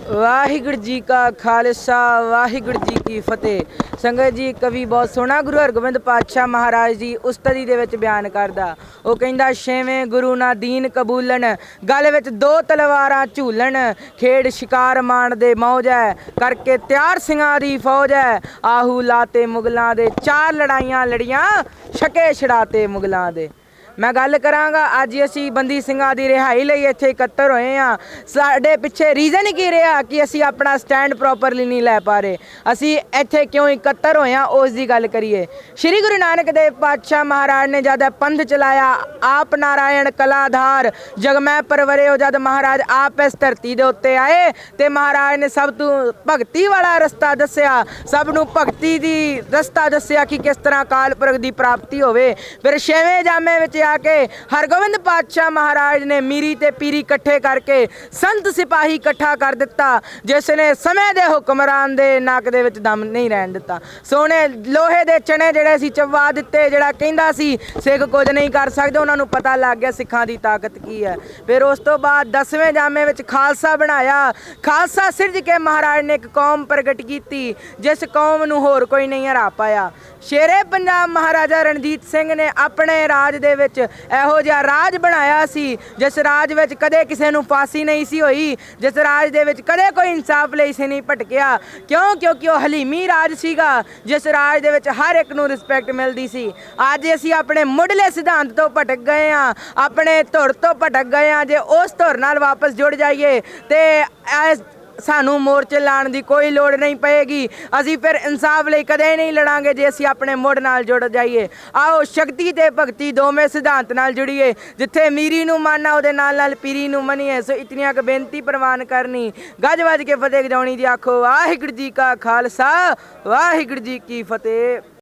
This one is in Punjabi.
ਵਾਹਿਗੁਰੂ ਜੀ ਕਾ ਖਾਲਸਾ, ਵਾਹਿਗੁਰੂ ਜੀ ਕੀ ਫਤਿਹ। ਸੰਗਤ ਜੀ, ਕਵੀ ਬਹੁਤ ਸੋਹਣਾ ਗੁਰੂ ਹਰਗੋਬਿੰਦ ਪਾਤਸ਼ਾਹ ਮਹਾਰਾਜ ਜੀ ਉਸਤਤੀ ਦੇ ਵਿੱਚ ਬਿਆਨ ਕਰਦਾ। ਉਹ ਕਹਿੰਦਾ, ਛੇਵੇਂ ਗੁਰੂ ਨਾ ਦੀਨ ਕਬੂਲਣ, ਗਲ ਵਿੱਚ ਦੋ ਤਲਵਾਰਾਂ ਝੂਲਣ, ਖੇਡ ਸ਼ਿਕਾਰ ਮਾਣ ਦੇ ਮੌਜ ਹੈ ਕਰਕੇ ਤਿਆਰ ਸਿੰਘਾਂ ਦੀ ਫੌਜ ਹੈ ਆਹੂ ਲਾਤੇ ਮੁਗਲਾਂ ਦੇ ਚਾਰ ਲੜਾਈਆਂ ਲੜੀਆਂ, ਛਕੇ ਛੜਾਤੇ ਮੁਗਲਾਂ ਦੇ। ਮੈਂ ਗੱਲ ਕਰਾਂਗਾ, ਅੱਜ ਅਸੀਂ ਬੰਦੀ ਸਿੰਘਾਂ ਦੀ ਰਿਹਾਈ ਲਈ ਇੱਥੇ ਇਕੱਤਰ ਹੋਏ ਆ ਸਾਡੇ ਪਿੱਛੇ ਰੀਜ਼ਨ ਕੀ ਰਿਹਾ ਕਿ ਅਸੀਂ ਆਪਣਾ ਸਟੈਂਡ ਪ੍ਰੋਪਰਲੀ ਨਹੀਂ ਲੈ ਪਾ ਰਹੇ? ਅਸੀਂ ਇੱਥੇ ਕਿਉਂ ਇਕੱਤਰ ਹੋਏ ਆ ਉਸ ਦੀ ਗੱਲ ਕਰੀਏ। ਸ੍ਰੀ ਗੁਰੂ ਨਾਨਕ ਦੇਵ ਪਾਤਸ਼ਾਹ ਮਹਾਰਾਜ ਨੇ ਜਦ ਪੰਥ ਚਲਾਇਆ, ਆਪ ਨਾਰਾਇਣ ਕਲਾਧਾਰ ਜਗ ਮੈਂ ਪਰਵਰਿਓ, ਜਦ ਮਹਾਰਾਜ ਆਪ ਇਸ ਧਰਤੀ ਦੇ ਉੱਤੇ ਆਏ ਤੇ ਮਹਾਰਾਜ ਨੇ ਸਭ ਤੋਂ ਭਗਤੀ ਵਾਲਾ ਰਸਤਾ ਦੱਸਿਆ। ਸਭ ਨੂੰ ਭਗਤੀ ਦੀ ਰਸਤਾ ਦੱਸਿਆ ਕਿ ਕਿਸ ਤਰ੍ਹਾਂ ਕਾਲ ਪੁਰਖ ਦੀ ਪ੍ਰਾਪਤੀ ਹੋਵੇ। ਫਿਰ ਛੇਵੇਂ ਜਾਮੇ ਵਿੱਚ ਆ ਕੇ ਹਰਗੋਬਿੰਦ ਪਾਤਸ਼ਾਹ ਮਹਾਰਾਜ ਨੇ ਮੀਰੀ ਤੇ ਪੀਰੀ ਇਕੱਠੇ ਕਰਕੇ ਸੰਤ ਸਿਪਾਹੀ ਇਕੱਠਾ ਕਰ ਦਿੱਤਾ, ਜਿਸ ਨੇ ਸਮੇਂ ਦੇ ਹੁਕਮਰਾਨ ਦੇ ਨੱਕ ਦੇ ਵਿੱਚ ਦਮ ਨਹੀਂ ਰਹਿਣ ਦਿੱਤਾ। ਸੋਹਣੇ ਲੋਹੇ ਦੇ ਚਣੇ ਜਿਹੜੇ ਸੀ ਚਵਾ ਦਿੱਤੇ, ਜਿਹੜਾ ਕਹਿੰਦਾ ਸੀ, ਸਿੱਖ ਕੁਝ ਨਹੀਂ ਕਰ ਸਕਦੇ। ਉਹਨਾਂ ਨੂੰ ਪਤਾ ਲੱਗ ਗਿਆ ਸਿੱਖਾਂ ਦੀ ਤਾਕਤ ਕੀ ਹੈ। ਫਿਰ ਉਸ ਤੋਂ ਬਾਅਦ 10ਵੇਂ ਜਾਮੇ ਵਿੱਚ ਖਾਲਸਾ ਬਣਾਇਆ। ਖਾਲਸਾ ਸਿਰਜ ਕੇ ਮਹਾਰਾਜ ਨੇ ਇੱਕ ਕੌਮ ਪ੍ਰਗਟ ਕੀਤੀ, ਜਿਸ ਕੌਮ ਨੂੰ ਹੋਰ ਕੋਈ ਨਹੀਂ ਹਰਾ ਪਾਇਆ। ਸ਼ੇਰੇ ਪੰਜਾਬ ਮਹਾਰਾਜਾ ਰਣਜੀਤ ਸਿੰਘ ਨੇ ਆਪਣੇ ਰਾਜ ਦੇ ਵਿੱਚ ਇਹੋ ਜਿਹਾ ਰਾਜ ਬਣਾਇਆ ਸੀ, ਜਿਸ ਰਾਜ ਵਿੱਚ ਕਦੇ ਕਿਸੇ ਨੂੰ ਫਾਂਸੀ ਨਹੀਂ ਸੀ ਹੋਈ, ਜਿਸ ਰਾਜ ਦੇ ਵਿੱਚ ਕਦੇ ਕੋਈ ਇਨਸਾਫ ਲਈ ਸੀ ਨਹੀਂ ਭਟਕਿਆ। ਕਿਉਂ? ਕਿਉਂਕਿ ਉਹ ਹਲੀਮੀ ਰਾਜ ਸੀਗਾ, ਜਿਸ ਰਾਜ ਦੇ ਵਿੱਚ ਹਰ ਇੱਕ ਨੂੰ ਰਿਸਪੈਕਟ ਮਿਲਦੀ ਸੀ। ਅੱਜ ਅਸੀਂ ਆਪਣੇ ਮੁੱਢਲੇ ਸਿਧਾਂਤ ਤੋਂ ਭਟਕ ਗਏ ਆ ਆਪਣੇ ਧੁਰ ਤੋਂ ਭਟਕ ਗਏ ਆ ਜੇ ਉਸ ਧੁਰ ਨਾਲ ਵਾਪਸ ਜੁੜ ਜਾਈਏ, ਤੇ ਇਸ ਸਾਨੂੰ ਮੋਰਚੇ ਲਾਣ ਦੀ ਕੋਈ ਲੋੜ ਨਹੀਂ ਪਏਗੀ। ਅਸੀਂ ਫਿਰ ਇਨਸਾਫ ਲਈ ਕਦੇ ਨਹੀਂ ਲੜਾਂਗੇ ਜੇ ਅਸੀਂ ਆਪਣੇ ਮੁੱਢ ਨਾਲ ਜੁੜ ਜਾਈਏ। ਆਓ ਸ਼ਕਤੀ ਤੇ ਭਗਤੀ ਦੋਵੇਂ ਸਿਧਾਂਤ ਨਾਲ ਜੁੜੀਏ। ਜਿੱਥੇ ਮੀਰੀ ਨੂੰ ਮੰਨਣਾ ਉਹਦੇ ਨਾਲ ਨਾਲ ਪੀਰੀ ਨੂੰ ਮੰਨੀਏ। ਸੋ ਇਤਨੀਆਂ ਕੁ ਬੇਨਤੀ ਪ੍ਰਵਾਨ ਕਰਨੀ। ਗੱਜ ਵੱਜ ਕੇ ਫਤਿਹ ਗਜਾਉਣੀ ਦੀ ਆਖੋ, ਵਾਹਿਗੁਰੂ ਜੀ ਕਾ ਖਾਲਸਾ, ਵਾਹਿਗੁਰੂ ਜੀ ਕੀ ਫਤਿਹ।